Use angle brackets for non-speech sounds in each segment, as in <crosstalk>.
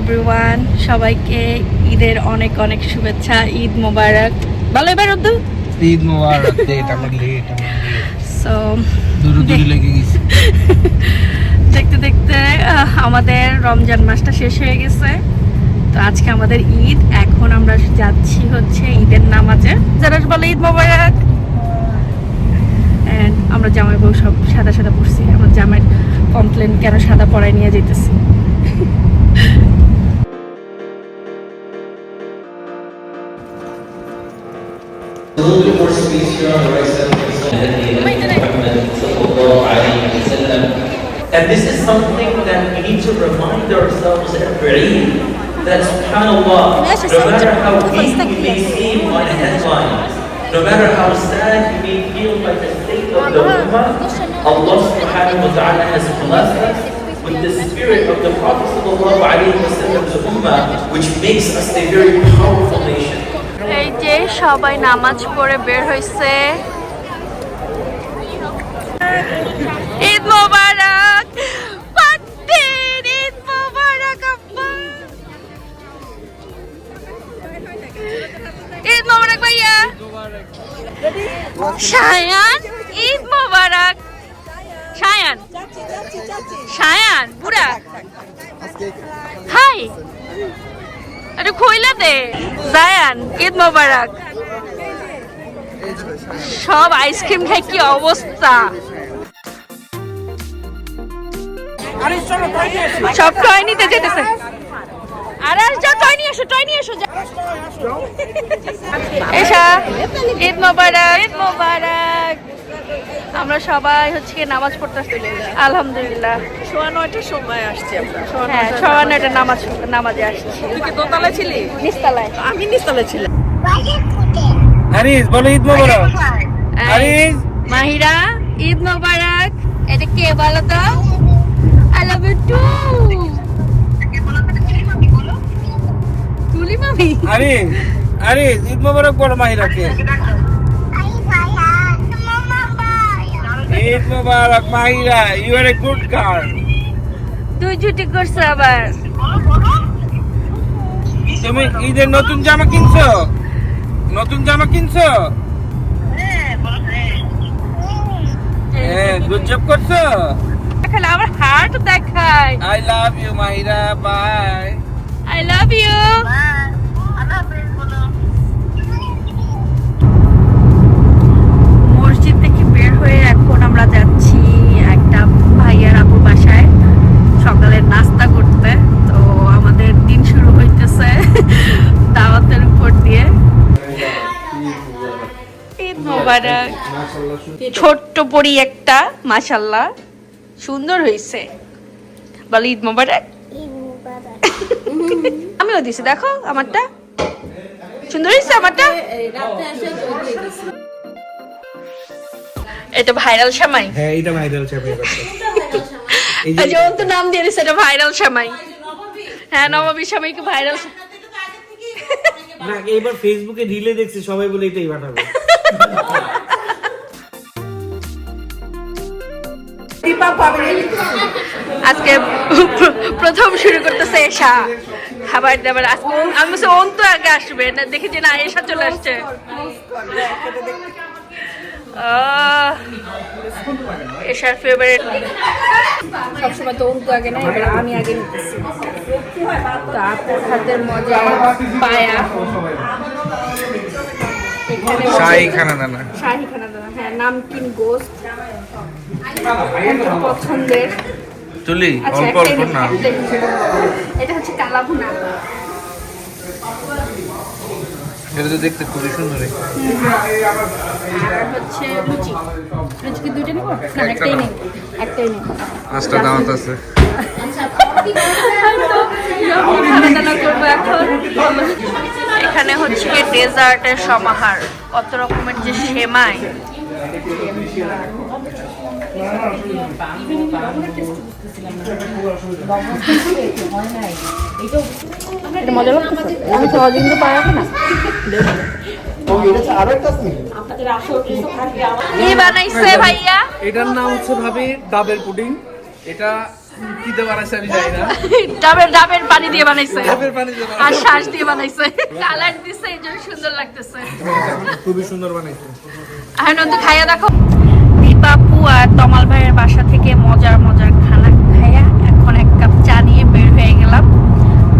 Everyone সবাইকে ঈদের অনেক অনেক শুভেচ্ছা ঈদ মোবারক। ভালো এবার উর্দু ঈদ মোবারক লেট আমার লেট। সো লেগে গেছে। <laughs> দেখতে দেখতে আমাদের রমজান মাসটা শেষ হয়ে গেছে। তো আজকে আমাদের ঈদ এখন আমরা যাচ্ছি হচ্ছে ঈদের নামাজে। যারা বলে ঈদ মোবারক। আমরা জামাই বউ সব সাদা সাদা পড়ছি আমার জামাইয়ের কমপ্লেন কেন সাদা পড়ায় নিয়ে যেতেছি And this is something that we need to remind ourselves every Eid. That subhanAllah, no matter how weak we may seem by the headlines, no matter how sad you may feel by the state of the ummah, Allah subhanahu wa ta'ala has blessed us with the spirit of the Prophet sallallahu alayhi wa sallam, the ummah, which makes us a very powerful nation. এই যে সবাই নামাজ পড়ে বের হয়েছে ঈদ মোবারক ঈদ মোবারক আব্বা। ঈদ মোবারক ভাইয়া। শায়ান ঈদ মোবারক। শায়ান বুড়া। হাই। একটু খুইলা দে। জায়ান, ঈদ মোবারক। সব আইসক্রিম খাই, কি অবস্থা? সব টয় নিতে যেতেছে। আর যা, টয় নিয়ে এসো, টয় নিয়ে এসো এসা। ঈদ মোবারক। ঈদ মোবারক। আমরা সবাই হচ্ছে কি নামাজ পড়তে আসছি আলহামদুলিল্লাহ। সোয়া নয়টার সময় আসছি আমরা। সোয়া হ্যাঁ সবার একটা নামাজ। নামাজে আসছি। তুই কি দোতলায় ছিলি? নিস্তালায় আমি নিচতলায় ছিলাম। আরিস বলো ঈদ মোবারক। আরিস মাহিরা ঈদ মোবারক। এটা কে বলো তো? আই লাভ ইউ টু তুলি মামি আরিস আরিস ঈদ মোবারক বলো মাহিরাকে। ঈদ মোবারক Mahira you are a good girl তুই ছুটি করছ আবার। তুমি ঈদের নতুন জামা কিনছো? নতুন জামা কিনছো? হ্যাঁ গুড জব করছ? খালি আমার হার্ট দেখায়। I love you Mahira bye I love you মসজিদ থেকে বের হয়ে আমরা যাচ্ছি একটা ভাইয়ার আপুর বাসায়। সকালের নাস্তা করতে তো আমাদের দিন শুরু হইতেছে <laughs> দাওয়াতের উপর দিয়ে। ছোট্ট পরি একটা মাশাল্লাহ সুন্দর হয়েছে বল ঈদ মোবারক? <laughs> আমিও দিছি দেখো আমারটা। সুন্দর হয়েছে আমারটা? এটা ভাইরাল সামাই। হ্যাঁ এটা ভাইরাল চাপে এই এই যে ওর তো নাম দিয়ে এটা ভাইরাল সামাই। হ্যাঁ নবাবী সামাইকে ভাইরাল না এইবার ফেসবুকে রিলে দেখছি সবাই বলে এটাই বানাবে। আজকে প্রথম শুরু করতেছে এশা। খাবার দাবার আজকে আমি ওন আগে আসবে না দেখি যে না এশা চলে আসছে। এশার ফেভারিট সবসময় তো অন্তু আগে না এবার আমি আগে নিতেছি। তো আপুর হাতের মজা পায়া। শাহী খানা দানা শাহী খানা দানা হ্যাঁ নামকিন গোস্ত পছন্দের। তুলি আচ্ছা অল্প একটাই অল্প না এটা হচ্ছে কালা ভুনা এটা তো দেখতে খুবই সুন্দর। আর হচ্ছে লুচি। লুচি কি দুইটা নেব? না একটাই নেই। একটাই নেই। পাঁচটা দাওয়াত আছে। এখন এখানে হচ্ছে ডেজার্টের সমাহার। কত রকমের যে সেমাই। আমি তো অদিন তো না ও এটা হচ্ছে আরও একটা স্মেল কি বানাইছে ভাইয়া? এটার নাম হচ্ছে ভাবি ডাবের পুডিং। এটা কি দিয়ে বানাইছে আমি জানি না। ডাবের ডাবের পানি দিয়ে বানাইছে। ডাবের পানি দিয়ে আর শ্বাস দিয়ে বানাইছে। কালার দিছে এই জন্য সুন্দর লাগতেছে। খুবই সুন্দর বানাইছে। আর নন্দু, খাইয়া দেখো। দীপাপু আর তমাল ভাইয়ের বাসা থেকে মজার মজার খানা খাইয়া এখন এক কাপ চা নিয়ে বের হয়ে গেলাম।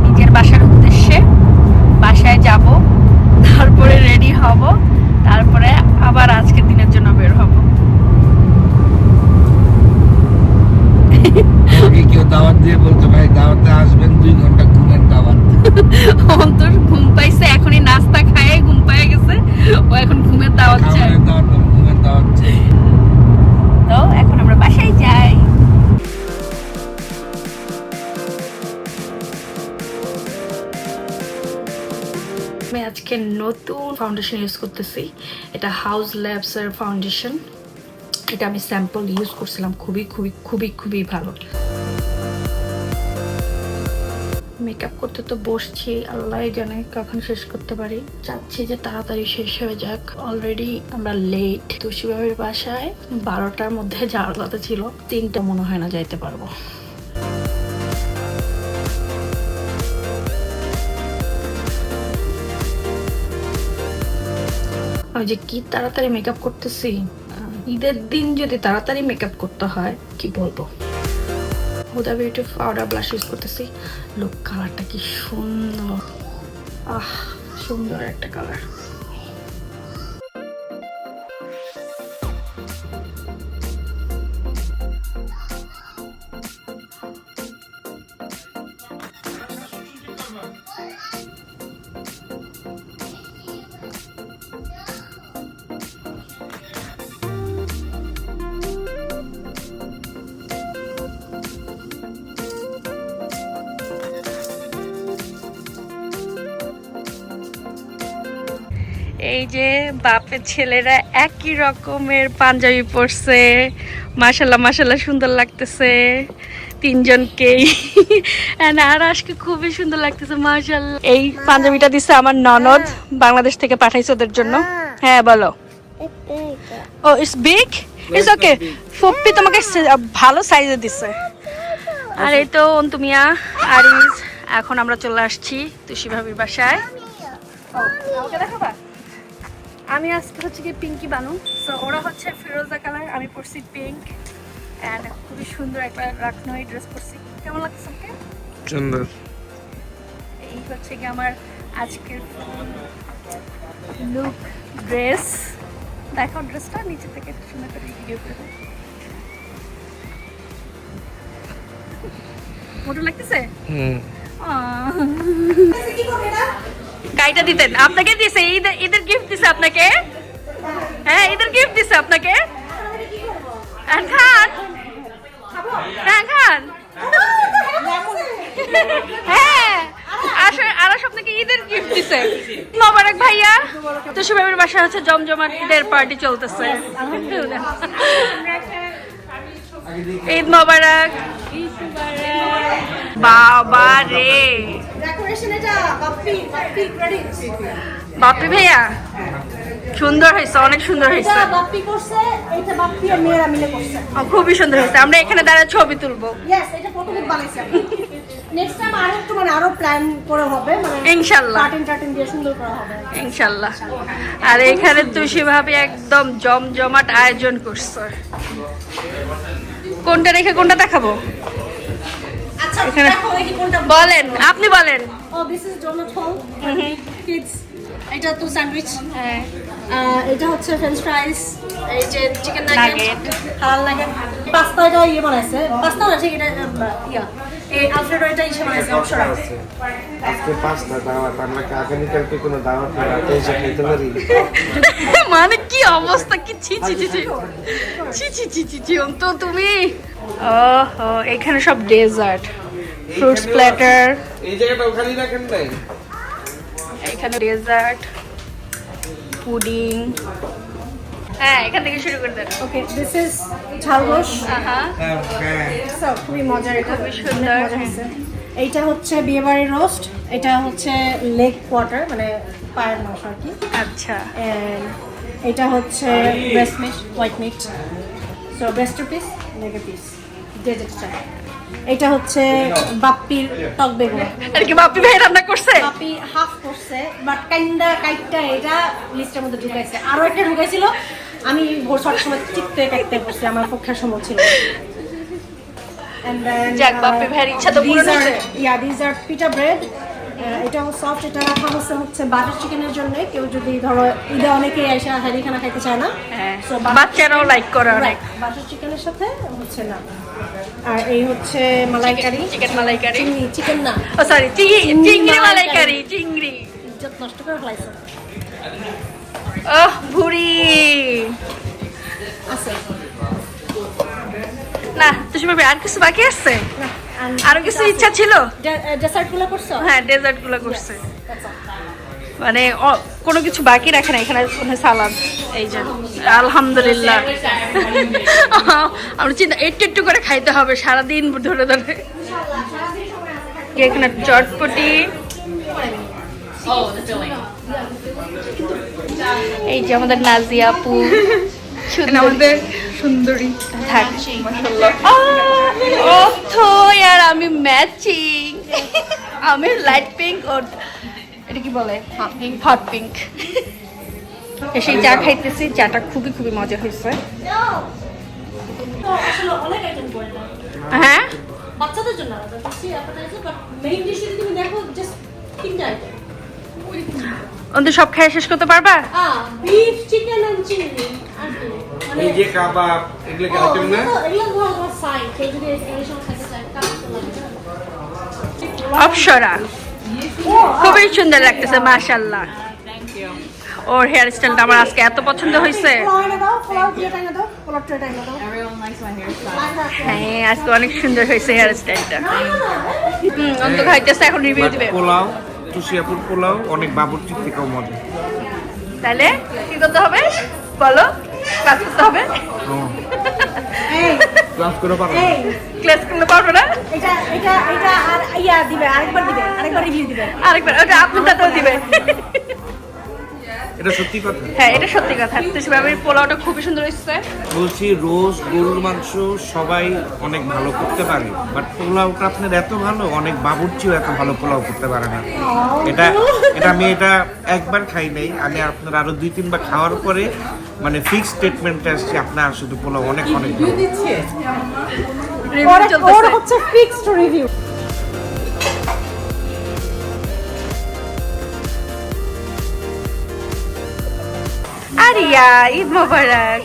নিজের বাসার উদ্দেশ্যে বাসায় যাব, তারপরে রেডি হব, তারপরে আবার আজকের নতুন ফাউন্ডেশন ইউজ করতেছি। এটা হাউস ল্যাবস এর ফাউন্ডেশন এটা আমি স্যাম্পল ইউজ করছিলাম। খুবই খুবই খুবই খুবই ভালো। মেকআপ করতে তো বসছি। আল্লাহ জানে কখন শেষ করতে পারি। চাচ্ছি যে তাড়াতাড়ি শেষ হয়ে যাক। অলরেডি আমরা লেট তুষিবাবের বাসায় বারোটার মধ্যে যাওয়ার কথা ছিল। তিনটা মনে হয় না যাইতে পারব। আমি যে কি তাড়াতাড়ি মেকআপ করতেছি? ঈদের দিন যদি তাড়াতাড়ি মেকআপ করতে হয়, কি বলব? Huda beauty powder blush use করতেছি। লুক কালারটা কি সুন্দর। আহ, সুন্দর একটা কালার এই যে বাপের ছেলেরা একই রকমের পাঞ্জাবি পরছে। মাশাল্লাহ মাশাল্লাহ সুন্দর লাগতেছে। তিনজনকেই। আর আজকে খুবই সুন্দর লাগতেছে মাশাল্লাহ এই পাঞ্জাবিটা দিছে আমার ননদ বাংলাদেশ থেকে পাঠাইছে ওদের জন্য। হ্যাঁ বলো। Oh it's big it's okay ফুপ্পি তোমাকে ভালো সাইজে দিছে। আর এই তো অন্তুমিয়া আরিজ। এখন আমরা চলে আসছি তুষি ভাবির বাসায়। ও, আমাকে দেখাবা? আমি আজকে হচ্ছে কি পিঙ্কি বানু। সো ওরা হচ্ছে ফিরোজা কালার আমি পরছি পিঙ্ক অ্যান্ড খুবই সুন্দর একটা রাখনোই ড্রেস পরছি। কেমন লাগছে ওকে সুন্দর। এই হচ্ছে কি আমার আজকের লুক ড্রেস দেখো ড্রেসটা নিচে থেকে একটু সুন্দর করে ভিডিও করে দাও। মোটু লাগতেছে? হুম। গাইটা দিতেন। আপনাকে দিয়েছে ঈদের ঈদের গিফট দিছে আপনাকে? হ্যাঁ ঈদের গিফট দিছে আপনাকে? আর খান। হ্যাঁ খান। হ্যাঁ আরস আপনাকে ঈদের গিফট দিছে। মোবারক ভাইয়া তো সুবাবের বাসা হচ্ছে জমজমাট ঈদের পার্টি চলতেছে। আলহামদুলিল্লাহ। <laughs> ঈদ মোবারক। বাবা রে বাপি ভাইয়া? সুন্দর হয়েছে অনেক সুন্দর হয়েছে। খুবই সুন্দর হয়েছে। আমরা এখানে দাঁড়া ছবি তুলবো। আর এখানে তুষি ভাবে একদম জমজমাট আয়োজন করছে। কোনটা রেখে কোনটা দেখাবো? আচ্ছা এখানে- কোনটা বলেন আপনি বলেন। ও this is donut hole kids এটা তো স্যান্ডউইচ। হ্যাঁ। এটা হচ্ছে ফ্রেঞ্চ ফ্রাইস এই যে চিকেন. নাগেট হালাল নাগেট পাস্তা এটা ইয়ে বানাইছে। পাস্তা না ঠিক এটা ইয়া। এই আলফ্রেডো এটা ইসে বানাইছে অপসরা আজকে পাঁচটা দাওয়াত আমরা কি আগামীকালকে কোনো দাওয়াত না রাতে এসে খেতে পারি? <laughs> মানে কি অবস্থা? কি ছি ছি ছি ছি। ছি ছি ছি অন্ত তুমি? ওহো এখানে সব ডেজার্ট। ফ্রুটস প্ল্যাটার এই জায়গাটা ওখানে রাখেন নাই? এখানে ডেজার্ট পুডিং হ্যাঁ এখান থেকে শুরু করে দেন। Okay this is ঝালগোশ। আহা। So, খুবই মজার এটা। খুবই সুন্দর। এইটা হচ্ছে বিয়েবাড়ির রোস্ট এটা হচ্ছে লেগ কোয়ার্টার মানে পায়ের মাংস আর কি। আচ্ছা। এটা হচ্ছে breast meat white meat so breast piece লেগের piece যে যেটা চাই। এটা হচ্ছে বাপ্পির টক বেগুন আর কি বাপ্পি ভাই রান্না করছে বাপ্পি হাফ করছে বাট কাইন্দা কাইটটা এটা লিস্টের মধ্যে ঢুকাইছে আরও একটা ঢুকাইছিল আমি ভোর ছটার সময় চিকতে কাটতে বসে আমার পক্ষে সময় ছিল And then, uh, বাপ্পি ভাইয়ের ইচ্ছা তো পূরণ these are- হয়েছে। yeah, these are pita bread. এটাও সফট এটা রাখা হচ্ছে হচ্ছে বাটার চিকেনের জন্য। কেউ যদি ধরো ঈদে অনেকেই এসে হারি খানা খাইতে চায় না। হ্যাঁ বাচ্চারাও লাইক করে অনেক। বাটার চিকেনের সাথে হচ্ছে না। আর এই হচ্ছে মালাইকারি। চিকেন মালাইকারি। চিংড়ি চিকেন না। ও সরি চিংড়ি মালাইকারি। মালাইকারি চিংড়ি। ইজ্জত নষ্ট করে ফেলাইছে। ওহ ভুড়ি আছে। না ভাবি আর কিছু বাকি আছে? না, আরও কিছু ইচ্ছা ছিল? ডেসার্টগুলো করছ? হ্যাঁ ডেজার্টগুলো করছে। মানে কোনো কিছু বাকি রাখে না এখানে সালাদ। এই যে আলহামদুলিল্লাহ। আমরা চিন্তা একটু একটু করে খাইতে হবে সারাদিন ধরে ধরে। এখানে চটপটি। এই যে আমাদের নাজিয়া আপু। আমাদের সুন্দরী। থাক অর্থ আর আমি ম্যাচিং আমি লাইট পিঙ্ক ওর এটা কি বলে? হট পিঙ্ক সেই চা খাইতেছি চাটা খুবই খুবই মজা হয়েছে। তো আসলে অনেক আইটেম করে না হ্যাঁ বাচ্চাদের জন্য. ওদের সব খেয়ে শেষ করতে পারবা? beef, chicken আর? মানে- এই যে কাবাব এগুলো কি আইটেম না। অপসরা। খুবই সুন্দর লাগতেছে মাশাল্লাহ ওর হেয়ার স্টাইলটা আমার আজকে এত পছন্দ হয়েছে। এনে দাও। হ্যাঁ আজকে অনেক সুন্দর হয়েছে হেয়ার স্টাইলটা অন্ত খাইতেছে এখন রিভিউ দিবে। পোলাও তুষিয়াপুর পোলাও অনেক বাবুর্চির থেকেও মজা। তাহলে কি করতে হবে? বলো। ক্লাস করতে হবে? ক্লাস করে পারবে ক্লাস করতে পারবে না? এটা এটা এটা আর ইয়া দিবে আরেকবার দিবে আরেকবার রিভিউ দিবে। আরেকবার ওটা আপনার তাতেও দিবে? এটা সত্যি কথা? হ্যাঁ এটা সত্যি কথা। তুষি ভাবির পোলাওটা খুবই সুন্দর হয়েছে। বলছি রোজ গরুর মাংস সবাই অনেক ভালো করতে পারে বাট পোলাওটা আপনার এত ভালো অনেক বাবুর্চিও এত ভালো পোলাও করতে পারে না। এটা এটা আমি এটা একবার খাই নাই আমি আপনার আরও দুই তিনবার খাওয়ার পরে মানে ফিক্স স্টেটমেন্টে আসছি আপনার শুধু পোলাও অনেক অনেক ভালো। রিভিউ চলতেছে। হচ্ছে ফিক্সড রিভিউ ঈদ মোবারক।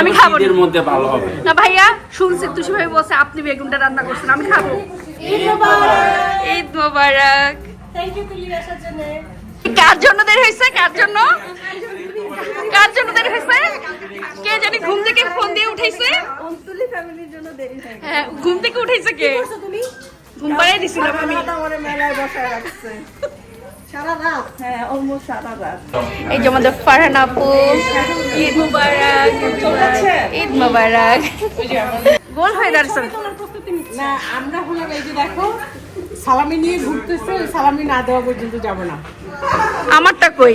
আমি খাব না। মধ্যে ভালো হবে। না ভাইয়া শুনছি তুষি ভাই বলছে আপনি বেগুনটা রান্না করছেন আমি খাব। ঈদ মোবারক। ঈদ মোবারক। থ্যাংক ইউ তুলি আসার জন্য। কার জন্য দেরি হয়েছে? কার জন্য? কার জন্য দেরি হয়েছে? কে জানি ঘুম থেকে ফোন দিয়ে উঠাইছে অন্তুলি ফ্যামিলির জন্য দেরি হয়ে হ্যাঁ ঘুম থেকে উঠাইছে কে? ঘুম পাড়াই দিছিলাম আমি। আমার মেলায় বসায় রাখছে। এই যে আমাদের ফারহান আপু ঈদ মুবারক। ঈদ মুবারক। গোল হয়ে দাঁড়াচ্ছেন না আমরা হলাম এই যে দেখো সালামি নিয়ে ঘুরতেছে সালামি না দেওয়া পর্যন্ত যাব না। আমারটা কই?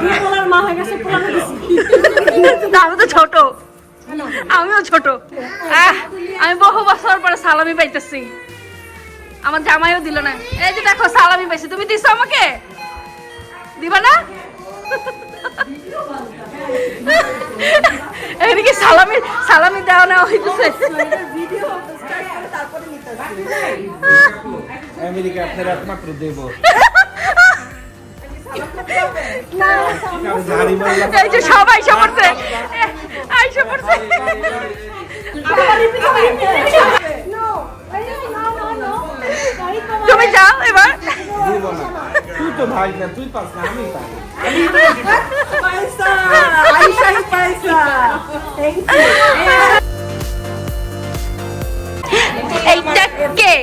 বিয়ে মা হয়ে গেছে আমি তো ছোট। আমিও ছোট। আমি বহু বছর পরে সালামি পাইতেছি। আমার জামাইও দিল না। এই যে দেখো সালামি পাইছি। তুমি দিছো আমাকে? দিবা না? এদিকে সালামি সালামি দেওয়া নেওয়া হইতেছে। আমেরিকা আপনার একমাত্র দেব। এই যে সব আইসা পড়ছে আইসা পড়ছে তুমি যাও এবার দেব না তুই তো ভাই না তুই পাস না আমি পাই। পয়সা আইসাই পয়সা এইটা কে?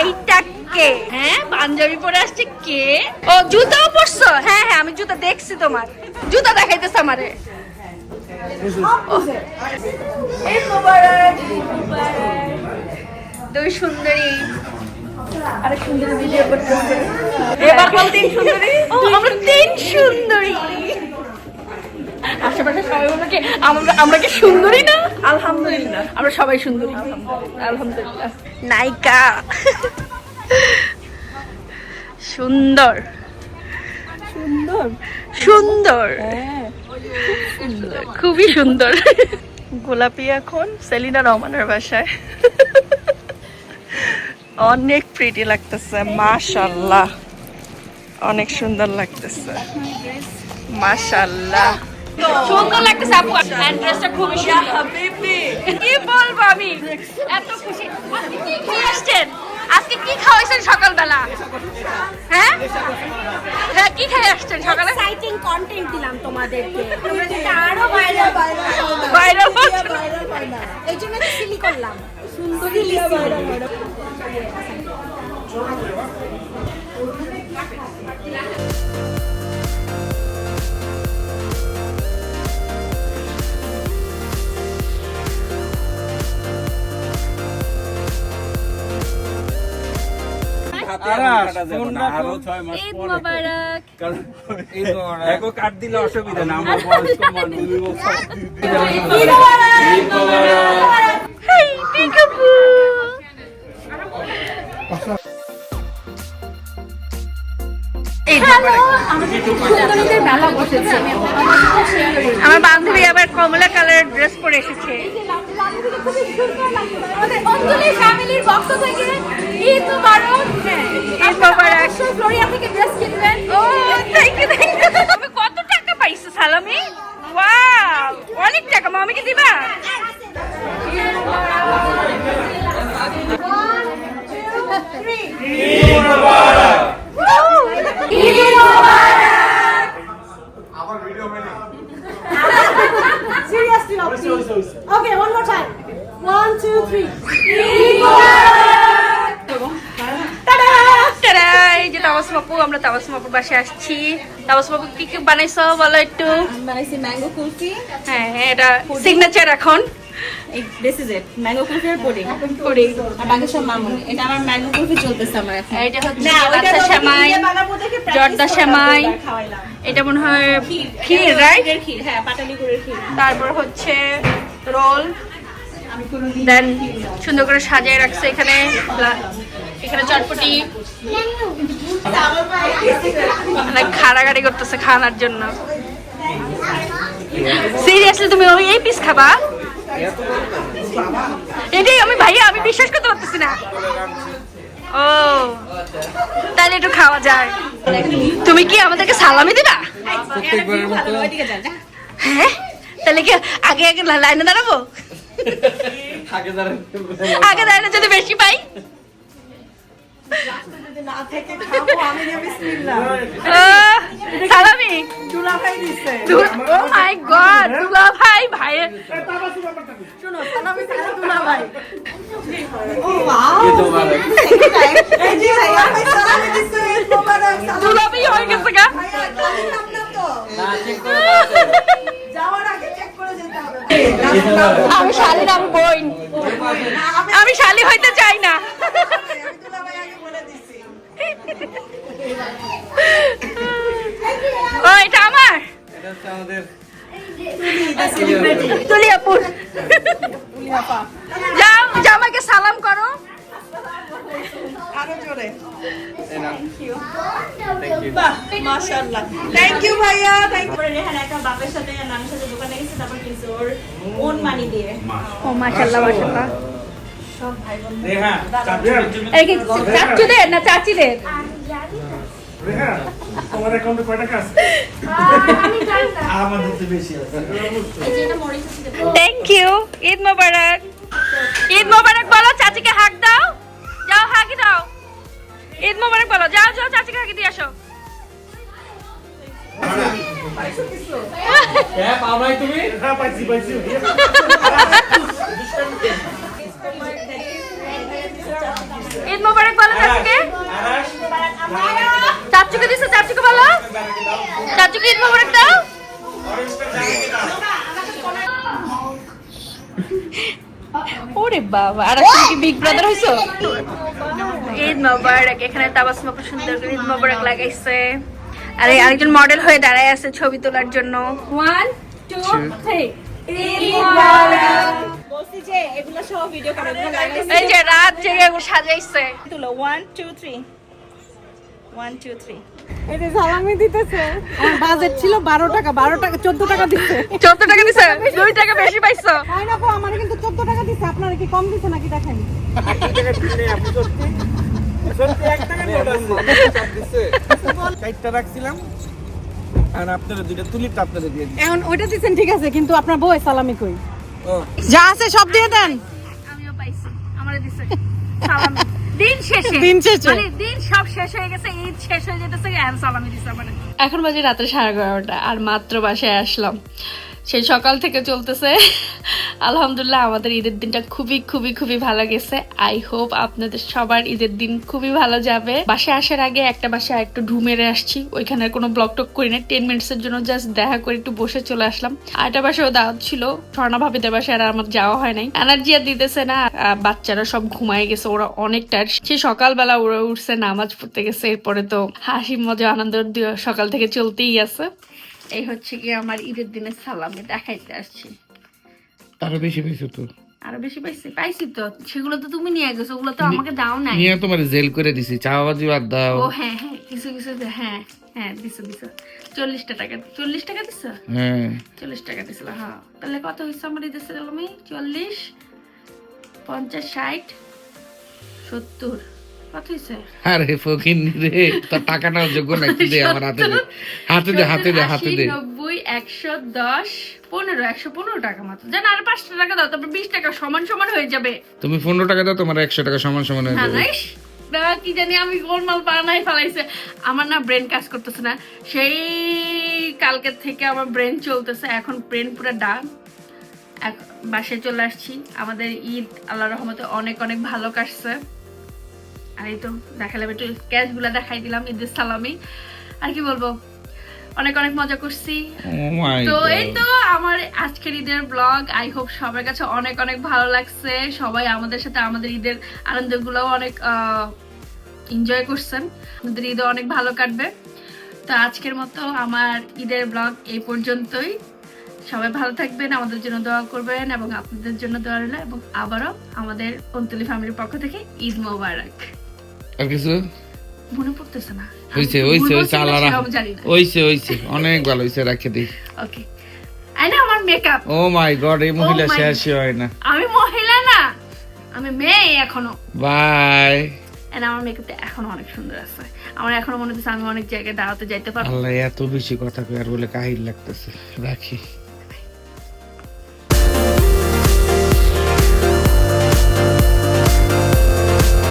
এইটা কে? কে হ্যাঁ পাঞ্জাবি পরে আসছে কে? ও জুতাও পরছো? হ্যাঁ হ্যাঁ আমি জুতা দেখছি তোমার। জুতা দেখাইতেছ আমারে। দুই সুন্দরী। আরেক সুন্দরী ভিডিও এবার বল তিন সুন্দরী? ও আমরা তিন সুন্দরী। আশেপাশে সবাই বলে কি আমরা আমরা কি সুন্দরী না? আলহামদুলিল্লাহ। আমরা সবাই সুন্দরী। আলহামদুলিল্লাহ। নায়িকা। সুন্দর। সুন্দর? সুন্দর। সুন্দর খুবই সুন্দর। গোলাপি এখন সেলিনা রহমানের বাসায়। অনেক প্রিটি লাগতেছে মাশাল্লাহ অনেক সুন্দর লাগতেছে। মাশাল্লাহ সুন্দর লাগতেছে আপু আর ড্রেসটা খুবই সুন্দর। কি বলব আমি? এত খুশি। আজকে কি খেয়ে আসছেন? আজকে কি খাওয়াইছেন সকালবেলা? হ্যাঁ? হ্যাঁ কি খেয়ে আসছেন সকালে? এক্সাইটিং কন্টেন্ট দিলাম তোমাদেরকে। তোমরা যাতে আরও ভাইরাল বাইরে এই জন্য সিলি করলাম। সুন্দরী তো ওরা- এগো কাট দিলে অসুবিধা না আমরা বয়স্ক মানুষ আমার বান্ধবী আবার কমলা কালারের ড্রেস পরে এসেছে। কত টাকা পাইছো সালামি অনেক টাকা মামিকে দিবা Okay, one more time. One, two, three. Tata! এই যে তাবাসুম আপু আমরা তাবাসুম আপুর বাসায় আসছি কি কি বানাইছো বলো একটু বানাইছি ম্যাঙ্গো কুলফি হ্যাঁ হ্যাঁ, এটা সিগনেচার এখন this is it mango kulfi R pudding করি আর বাকি সব মামুন। এটা আমার ম্যাঙ্গো কুলফি চলতেছে আমার এখন। এটা হচ্ছে বাচ্চা সেমাই জর্দা সেমাই এটা মনে হয় ক্ষীর। রাইট ক্ষীর হ্যাঁ পাটালি গুড়ের ক্ষীর। তারপর হচ্ছে রোল। দেন সুন্দর করে সাজিয়ে রাখছে এখানে। এখানে চটপটি। মানে খাড়াগাড়ি করতেছে খাওয়ার জন্য। সিরিয়াসলি তুমি ওই এই পিস খাবা? এটাই আমি ভাইয়া আমি বিশ্বাস করতে পারতেছি না। ও তাহলে একটু খাওয়া যায়। তুমি কি আমাদেরকে সালামি দিবা? হ্যাঁ? তাহলে কি আগে আগে লাইনে দাঁড়াবো? আগে দাঁড়ানো যদি বেশি পাই? আমি শালি আমি বোন আমি শালি হইতে চাই না। ও এটা আমার? এটা হচ্ছে আমাদের তুলিয়াপুর। যাও জামাইকে সালাম করো। তারপরে রেহান একটা বাপের সাথে নামের সাথে দোকানে গেছে তারপর ওর ওন মানি দিয়ে। ও চাচুদের না চাচিদের আমাদের তো বেশি আছে থ্যাংক ইউ ঈদ মোবারক ঈদ মোবারক বলো চাচিকে হাক দাও যাও হাকি দাও ঈদ মোবারক বলো যাও যাও চাচিকে হাকি দিয়ে আসো হ্যাঁ পাও নাই তুমি ঈদ মোবারক বলো চাচিকে। চাচুকে দিছে চাচুকে বলো। চাচুকে ঈদ মোবারক দাও। ওরে বাবা আর আজকে কি বিগ ব্রাদার হইছো? ঈদ মোবারক এখানে তাবাসম আপু সুন্দর করে ঈদ মোবারক লাগাইছে। আর আরেকজন মডেল হয়ে দাঁড়ায় আছে ছবি তোলার জন্য। ওয়ান টু থ্রি বলছি যে এগুলো সহ ভিডিও করে এগুলো লাগাইছি। এই যে রাত জেগে সাজাইছে। তুলো one two three one two three এই যে সালামি দিতেছে। আমার বাজেট ছিল বারো টাকা বারো টাকা চোদ্দ টাকা দিচ্ছে চোদ্দ টাকা দিছে? দুই টাকা বেশি পাইছো? হয় না আমার কিন্তু চোদ্দ টাকা দিচ্ছে আপনারা কি কম দিচ্ছে নাকি দেখেন? রাখছিলাম আর আপনারা দুইটা তুলিপ আপনারা দিয়ে দিন এখন ওইটা দিচ্ছেন ঠিক আছে কিন্তু আপনার বউ সালামি কই? যা আছে সব দিয়ে দেন। আমিও পাইছি আমারে দিছে। দিন শেষে। দিন শেষে। মানে দিন সব শেষ হয়ে গেছে ঈদ শেষ হয়ে যেতেছে আর সালামি দিছে আমারে। এখন বাজে রাত্রে সাড়ে এগারোটা আর মাত্র বাসায় আসলাম। সেই সকাল থেকে চলতেছে। আলহামদুলিল্লাহ, আমাদের ঈদের দিনটা খুবই খুবই খুবই ভালো গেছে। আই হোপ আপনাদের সবার ঈদের দিন খুবই ভালো যাবে। বাসায় আসার আগে একটা বাসায় একটু ঢু মেরে আসছি। ওইখানে কোনো ব্লগ টক করি না টেন মিনিটসের জন্য জাস্ট দেখা করে একটু বসে চলে আসলাম। আর একটা বাসায়ও দাওয়াত ছিল। স্বর্ণা ভাবিদের বাসায় আর আমার যাওয়া হয় নাই। এনার্জি আর দিতেছে না। বাচ্চারা সব ঘুমায় গেছে। ওরা অনেক টায়ার সে সকালবেলা ওরা উঠছে, নামাজ পড়তে গেছে। এরপরে তো হাসি, মজা, আনন্দ সকাল থেকে চলতেই আছে। এই হচ্ছে কি আমার ঈদের দিনের সালামি। দেখাইতে আসছি। আরও বেশি পেয়েছ তো। আরও বেশি পাইছি পাইছি তো। সেগুলো তো তুমি নিয়ে গেছো ওগুলো তো আমাকে দাও নাই। নিয়ে তোমার জেল করে দিছি চাওয়াবাজি বাদ দাও। ও হ্যাঁ হ্যাঁ কিছু কিছু হ্যাঁ হ্যাঁ দিছো দিছো। চল্লিশটা টাকা চল্লিশ টাকা দিছো? হ্যাঁ। চল্লিশ টাকা দিছিল হ্যাঁ। তাহলে কত হয়েছে আমার ঈদের সালামি চল্লিশ পঞ্চাশ ষাট সত্তর। আরে ফকিন রে তোর টাকাটাও যোগ্য দে আমার হাতে দে হাতে দে হাতে দে হাতে দে। নব্বই একশো দশ পনেরো একশো পনেরো টাকা মাত্র। জান আর পাঁচটা টাকা দাও তারপর বিশ টাকা সমান সমান হয়ে যাবে। তুমি পনেরো টাকা দাও তোমার একশো টাকা সমান সমান হয়ে যাবে। কি জানি আমি গোলমাল বানাই ফেলাইছে। আমার না ব্রেন কাজ করতেছে না। সেই কালকের থেকে আমার ব্রেন চলতেছে এখন ব্রেন পুরো ডান। এক- বাসায় চলে আসছি। আমাদের ঈদ আল্লাহ রহমতে অনেক অনেক ভালো কাটছে। আর এই তো দেখালাম একটু ক্যাশগুলো দেখাই দিলাম ঈদের সালামি। আর কি বলব? অনেক অনেক মজা করছি। Oh তো এই তো আমার আজকের ঈদের ব্লগ আই হোপ সবার কাছে অনেক অনেক ভালো লাগছে। সবাই আমাদের সাথে আমাদের ঈদের আনন্দগুলো অনেক এনজয় করছেন। আমাদের ঈদও অনেক ভালো কাটবে। তো আজকের মতো আমার ঈদের ব্লগ এই পর্যন্তই। সবাই ভালো থাকবেন আমাদের জন্য দোয়া করবেন এবং আপনাদের জন্য দোয়া রইল এবং আবারও আমাদের অন্তলি ফ্যামিলির পক্ষ থেকে ঈদ মোবারক। আর কিছু? মনে পড়তেছে না। হইছে হইছে হইছে না হইছে হইছে অনেক ভালো হইছে রাখে দিই ওকে না আমার মেকআপ ও মাই গড এই মহিলা Oh শেষই হয় না। আমি মহিলা না আমি মেয়ে এখনও। বাই And আমার মেকআপটা এখনও অনেক সুন্দর আছে। আমার এখনও মনে হচ্ছে আমি অনেক জায়গায় দাঁড়াতে যাইতে পারব। আল্লাহ এত বেশি কথা কই আর বলে কাহিল লাগতেছে। রাখি।